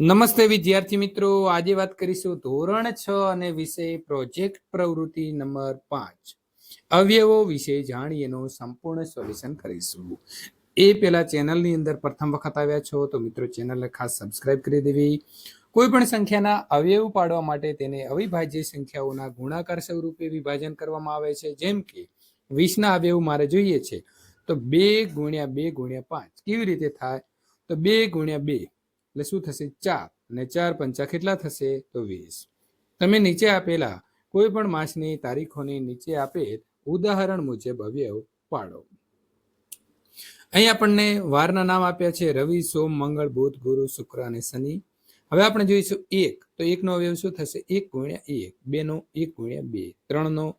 નમસ્તે વિદ્યાર્થી મિત્રો. આજે વાત કરીશું ધોરણ છ અને વિષય પ્રોજેક્ટ પ્રવૃત્તિ નંબર પાંચ. અવયવો વિશે જાણીએનું સંપૂર્ણ સોલ્યુશન કરીશું. એ પેલા ચેનલની અંદર પ્રથમ વખત આવ્યા છો તો મિત્રો ચેનલને ખાસ સબસ્ક્રાઇબ કરી દેવી. કોઈ પણ સંખ્યાના અવયવ પાડવા માટે તેને અવિભાજ્ય સંખ્યાઓના ગુણાકાર સ્વરૂપે વિભાજન કરવામાં આવે છે. જેમ કે, વીસના અવયવ મારે જોઈએ છે તો બે ગુણ્યા બે ગુણ્યા પાંચ કેવી રીતે થાય? તો બે ગુણ્યા બે એટલે શું થશે? ચાર. અને ચાર પંચા કેટલા થશે? તો વીસ. તમે નીચે આપેલા કોઈ પણ માસની તારીખોની નીચે આપેલ ઉદાહરણ મુજબ અવયવ પાડો. અહીં આપણને વારના નામ આપ્યા છે. રવિ, સોમ, મંગળ, બુધ, ગુરુ, શુક્ર અને શનિ. હવે આપણે જોઈશું એક. તો એકનો અવયવ શું થશે? એક ગુણ્યા એક. બે નો એક ગુણ્યા બે. ત્રણ નો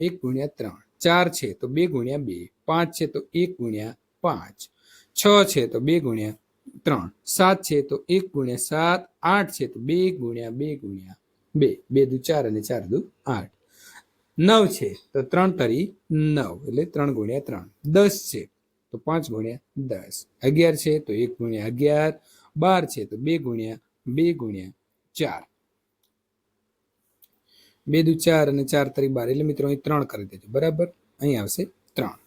એક ગુણ્યા ત્રણ. ચાર છે તો બે ગુણ્યા બે. પાંચ છે તો એક ગુણ્યા પાંચ. છ છે તો બે ગુણ્યા ત્રણ. સાત છે તો એક ગુણ્યા સાત. આઠ છે તો બે ગુણ્યા બે ગુણ્યા બે. બે દુ ચાર અને ચાર દુ આઠ. નવ છે તો ત્રણ તરી નવ એટલે ત્રણ ગુણ્યા ત્રણ. દસ છે તો પાંચ ગુણ્યા દસ. અગિયાર છે તો એક ગુણ્યા અગિયાર. બાર છે તો બે ગુણ્યા બે ગુણ્યા ચાર. બે દુ ચાર અને ચાર તરી બાર એટલે મિત્રો અહીં ત્રણ કરી દેજો. બરાબર? અહીં આવશે ત્રણ.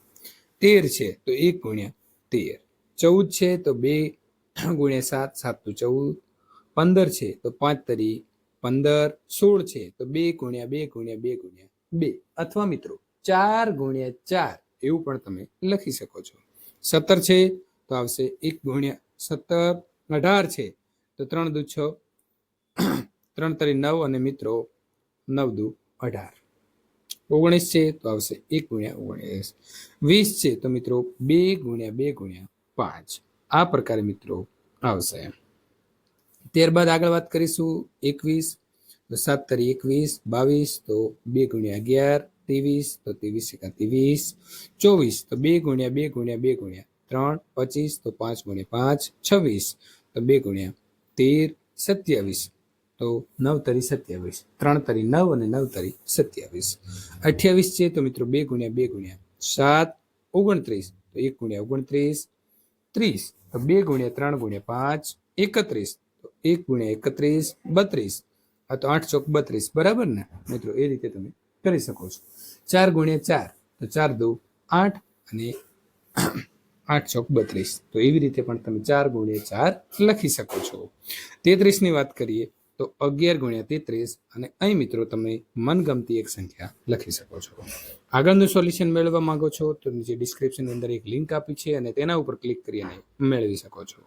તેર છે તો એક ગુણ્યા તેર. ચૌદ છે તો બે ગુણ્યા સાત સાત તો ચૌદ, પંદર છે, તો પાંચ તરી પંદર, સોળ છે, તો બે ગુણ્યા બે ગુણ્યા બે ગુણ્યા બે. અથવા મિત્રો, ચાર ગુણ્યા ચાર, એવું પણ તમે લખી શકો છો. સત્તર છે, તો આવશે એક ગુણ્યા સત્તર. અઢાર છે, તો ત્રણ દુ છ, ત્રણ તરી નવ અને મિત્રો, નવ દુ અઢાર. ઓગણીસ છે, તો આવશે એક ગુણ્યા ઓગણીસ. વીસ છે, તો મિત્રો, બે ગુણ્યા બે ગુણ્યા પાંચ. આ પ્રકારે મિત્રો આવશે ત્યારબાદ આગળ વાત કરીશું એકવીસ, તો સાત તરી એકવીસ, બાવીસ, તો બે ગુણ્યા અગિયાર, ત્રેવીસ, તો ત્રેવીસ એકા ત્રેવીસ, ચોવીસ, તો બે ગુણ્યા બે ગુણ્યા બે ગુણ્યા ત્રણ, પચીસ, તો પાંચ ગુણ્યા પાંચ, છવ્વીસ, તો બે ગુણ્યા તેર, સત્યાવીસ, તો નવ તરી સત્યાવીસ, ત્રણ તરી નવ અને નવ તરી સત્યાવીસ. અઠ્યાવીસ છે તો મિત્રો બે ગુણ્યા બે ગુણ્યા સાત, ઓગણત્રીસ, તો એક ગુણ્યા ઓગણત્રીસ ત્રીસ તો બે ગુણ્યા ત્રણ ગુણ્યા પાંચ, એકત્રીસ, તો એક ગુણ્યા એકત્રીસ, બત્રીસ. આ તો આઠ ચોક બત્રીસ, બરાબર ને? મિત્રો, એ રીતે તમે કરી શકો છો. ચાર ગુણ્યા ચાર, તો ચાર દો આઠ અને આઠ ચોક બત્રીસ. તો એવી રીતે પણ તમે ચાર ગુણ્યા ચાર લખી શકો છો. તેત્રીસની વાત કરીએ તો અગિયાર ગુણ્યા તેત્રીસ અને અહીં મિત્રો તમે મનગમતી એક સંખ્યા લખી શકો છો. આગળનું સોલ્યુશન મેળવવા માંગો છો તો નીચે ડિસ્ક્રિપ્શનની અંદર એક લિંક આપી છે અને તેના ઉપર ક્લિક કરીને મેળવી શકો છો.